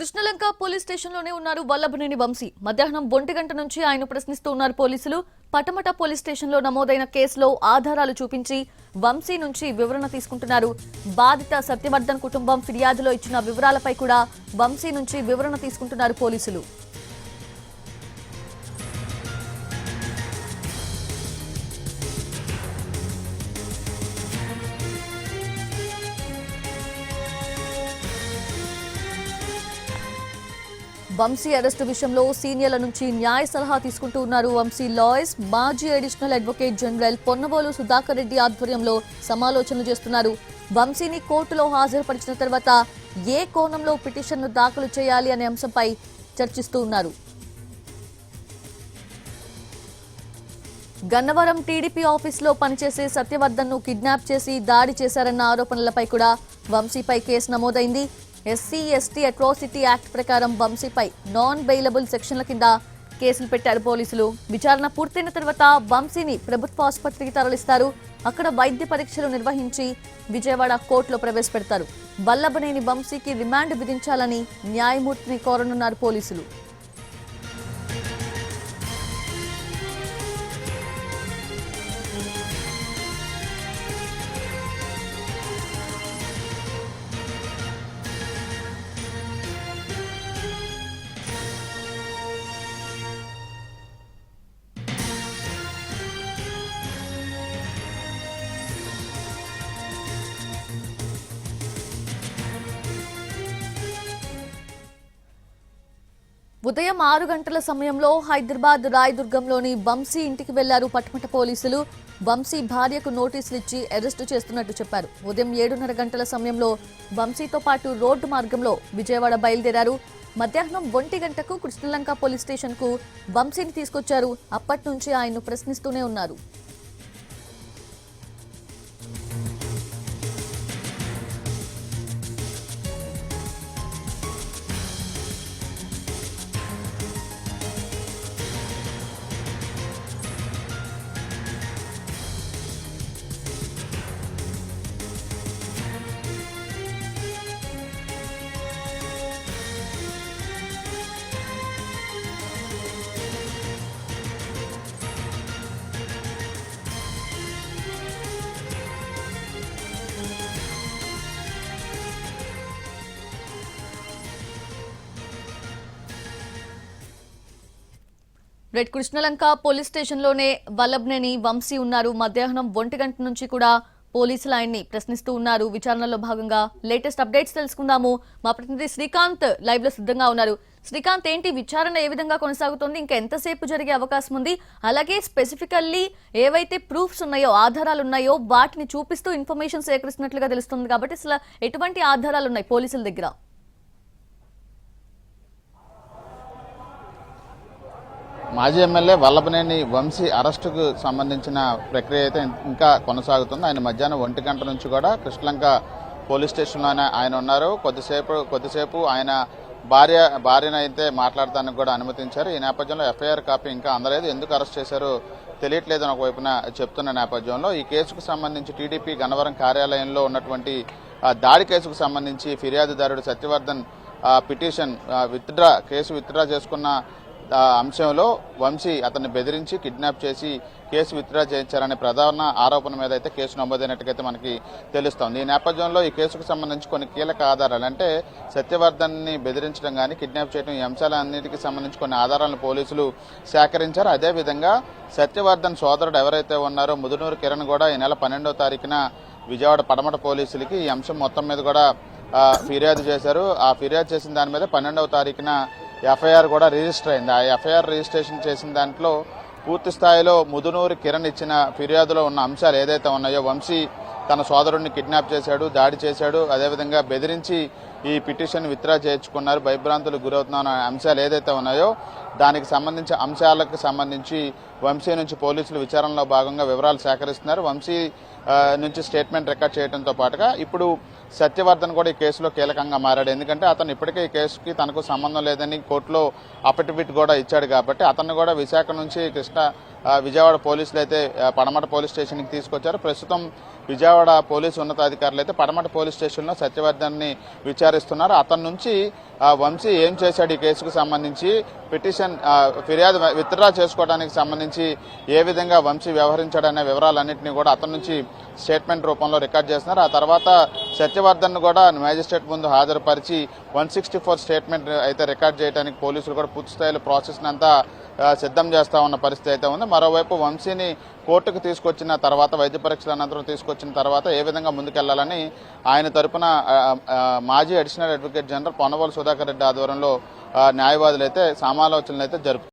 Krishnalanka police స్టేషన్లోనే ఉన్నారు వల్లభనేని వంశీ. మధ్యాహ్నం ఒంటి గంట నుంచి ఆయన ప్రశ్నిస్తూ ఉన్నారు పోలీసులు. పటమట పోలీస్ స్టేషన్లో నమోదైన కేసులో ఆధారాలు చూపించి వంశీ నుంచి వివరణ తీసుకుంటున్నారు. బాధిత సత్యవర్ధన్ కుటుంబం ఫిర్యాదులో ఇచ్చిన వివరాలపై కూడా వంశీ నుంచి వివరణ తీసుకుంటున్నారు పోలీసులు. వంశీ అరెస్టు విషయంలో సీనియర్ల నుంచి న్యాయ సలహా తీసుకుంటూ ఉన్నారు వంశీ లాయర్స్. మాజీ additional advocate general Ponnabolu Sudhakar Reddy ఆధ్వర్యంలో సమాలోచనలు చేస్తున్నారు. వంశీని కోర్టులో హాజరుపరిచిన తర్వాత ఏ కోణంలో పిటిషన్ను దాఖలు చేయాలి అనే అంశంపై చర్చిస్తూ ఉన్నారు. గన్నవరం టీడీపీ ఆఫీసులో పనిచేసే సత్యవర్ధన్ను కిడ్నాప్ చేసి దాడి చేశారన్న ఆరోపణలపై కూడా వంశీపై కేసు నమోదైంది. ఎస్సీ ఎస్టీ అట్రాసిటీ యాక్ట్ ప్రకారం వంశీపై నాన్ బెయిలబుల్ సెక్షన్ల కింద కేసులు పెట్టారు పోలీసులు. విచారణ పూర్తయిన తర్వాత వంశీని ప్రభుత్వ ఆసుపత్రికి తరలిస్తారు. అక్కడ వైద్య పరీక్షలు నిర్వహించి విజయవాడ కోర్టులో ప్రవేశపెడతారు. వల్లభనేని వంశీకి రిమాండ్ విధించాలని న్యాయమూర్తిని కోరనున్నారు పోలీసులు. ఉదయం ఆరు గంటల సమయంలో హైదరాబాద్ రాయదుర్గంలోని వంశీ ఇంటికి వెళ్ళారు పట్మట పోలీసులు. వంశీ భార్యకు నోటీసులు ఇచ్చి అరెస్టు చేస్తున్నట్టు చెప్పారు. ఉదయం ఏడున్నర గంటల సమయంలో వంశీతో పాటు రోడ్డు మార్గంలో విజయవాడ బయలుదేరారు. మధ్యాహ్నం ఒంటి గంటకు కృష్ణలంక పోలీస్ స్టేషన్కు వంశీని తీసుకొచ్చారు. అప్పటి నుంచి ఆయన్ను ప్రశ్నిస్తూనే ఉన్నారు. రెడ్ కృష్ణలంక పోలీస్ స్టేషన్లోనే వల్లభ్నేని వంశీ ఉన్నారు. మధ్యాహ్నం ఒంటి గంట నుంచి కూడా పోలీసులు ఆయన్ని ప్రశ్నిస్తూ ఉన్నారు. విచారణలో భాగంగా లేటెస్ట్ అప్డేట్స్ తెలుసుకుందాము. మా ప్రతినిధి శ్రీకాంత్ లైవ్లో సిద్ధంగా ఉన్నారు. శ్రీకాంత్ ఏంటి? విచారణ ఏ విధంగా కొనసాగుతోంది? ఇంకా ఎంతసేపు జరిగే అవకాశం ఉంది? అలాగే స్పెసిఫికల్లీ ఏవైతే ప్రూఫ్స్ ఉన్నాయో ఆధారాలు ఉన్నాయో వాటిని చూపిస్తూ ఇన్ఫర్మేషన్ సేకరిస్తున్నట్లుగా తెలుస్తుంది కాబట్టి అసలు ఎటువంటి ఆధారాలు ఉన్నాయి పోలీసుల దగ్గర? మాజీ ఎమ్మెల్యే వల్లభనేని వంశీ అరెస్టుకు సంబంధించిన ప్రక్రియ అయితే ఇంకా కొనసాగుతుంది. ఆయన మధ్యాహ్నం ఒంటి గంట నుంచి కూడా కృష్ణలంక పోలీస్ స్టేషన్లోనే ఆయన ఉన్నారు. కొద్దిసేపు కొద్దిసేపు ఆయన భార్య భార్యను అయితే మాట్లాడటానికి కూడా అనుమతించారు. ఈ నేపథ్యంలో ఎఫ్ఐఆర్ కాపీ ఇంకా అందలేదు. ఎందుకు అరెస్ట్ చేశారో తెలియట్లేదని ఒకవైపున చెప్తున్న నేపథ్యంలో ఈ కేసుకు సంబంధించి టీడీపీ గన్నవరం కార్యాలయంలో ఉన్నటువంటి దాడి కేసుకు సంబంధించి ఫిర్యాదుదారుడు Satyavardhan petition withdraw case withdraw చేసుకున్న అంశంలో వంశీ అతన్ని బెదిరించి కిడ్నాప్ చేసి కేసు విత్డ్రా చేయించారనే ప్రధాన ఆరోపణ మీద అయితే కేసు నమోదైనట్టుగైతే మనకి తెలుస్తోంది. ఈ నేపథ్యంలో ఈ కేసుకు సంబంధించి కొన్ని కీలక ఆధారాలు అంటే సత్యవర్ధన్ని బెదిరించడం కానీ కిడ్నాప్ చేయడం ఈ అంశాలన్నిటికీ సంబంధించి కొన్ని ఆధారాలను పోలీసులు సేకరించారు. అదేవిధంగా సత్యవర్ధన్ సోదరుడు ఎవరైతే ఉన్నారో ముదునూరు కిరణ్ కూడా ఈ నెల పన్నెండవ తారీఖున విజయవాడ పడమట పోలీసులకి ఈ అంశం మొత్తం మీద కూడా ఫిర్యాదు చేశారు. ఆ ఫిర్యాదు చేసిన దాని మీద పన్నెండవ తారీఖున ఎఫ్ఐఆర్ కూడా రిజిస్టర్ అయింది. ఆ ఎఫ్ఐఆర్ రిజిస్ట్రేషన్ చేసిన దాంట్లో పూర్తి స్థాయిలో ముదునూరు కిరణ్ ఇచ్చిన ఫిర్యాదులో ఉన్న అంశాలు ఏదైతే ఉన్నాయో వంశీ తన సోదరుడిని కిడ్నాప్ చేశాడు దాడి చేశాడు అదేవిధంగా బెదిరించి ఈ పిటిషన్ విత్డ్రా చేయించుకున్నారు భయభ్రాంతులు గురవుతున్న అంశాలు ఏదైతే ఉన్నాయో దానికి సంబంధించి అంశాలకు సంబంధించి వంశీ నుంచి పోలీసులు విచారణలో భాగంగా వివరాలు సేకరిస్తున్నారు. వంశీ నుంచి స్టేట్మెంట్ రికార్డ్ చేయడంతో పాటుగా ఇప్పుడు సత్యవర్ధన్ కూడా ఈ కేసులో కీలకంగా మారాడు. ఎందుకంటే అతను ఇప్పటికే ఈ కేసుకి తనకు సంబంధం లేదని కోర్టులో అఫిడవిట్ కూడా ఇచ్చాడు కాబట్టి అతన్ని కూడా విశాఖ నుంచి కృష్ణ విజయవాడ పోలీసులు అయితే పడమట పోలీస్ స్టేషన్కి తీసుకొచ్చారు. ప్రస్తుతం విజయవాడ పోలీసు ఉన్నతాధికారులు అయితే పడమట పోలీస్ స్టేషన్లో సత్యవర్ధన్ని విచారిస్తున్నారు. అతని నుంచి వంశీ ఏం చేశాడు ఈ కేసుకు సంబంధించి పిటిషన్ ఫిర్యాదు విత్డ్రా చేసుకోవడానికి సంబంధించి ఏ విధంగా వంశీ వ్యవహరించాడనే వివరాలన్నింటినీ కూడా అతని నుంచి స్టేట్మెంట్ రూపంలో రికార్డ్ చేస్తున్నారు. ఆ తర్వాత సత్యవర్ధన్ కూడా మ్యాజిస్ట్రేట్ ముందు హాజరుపరిచి వన్ సిక్స్టీ ఫోర్ స్టేట్మెంట్ అయితే రికార్డ్ చేయడానికి పోలీసులు కూడా పూర్తి స్థాయిలో ప్రాసెస్ అంతా సిద్ధం చేస్తా ఉన్న పరిస్థితి అయితే ఉంది. మరోవైపు వంశీని కోర్టుకు తీసుకొచ్చిన తర్వాత వైద్య పరీక్షల అనంతరం తీసుకొచ్చిన తర్వాత ఏ విధంగా ముందుకెళ్ళాలని ఆయన తరపున మాజీ additional advocate general Ponnavolu Sudhakar Reddy ఆధ్వర్యంలో న్యాయవాదులు అయితే సమాలోచనలు అయితే జరుపుతారు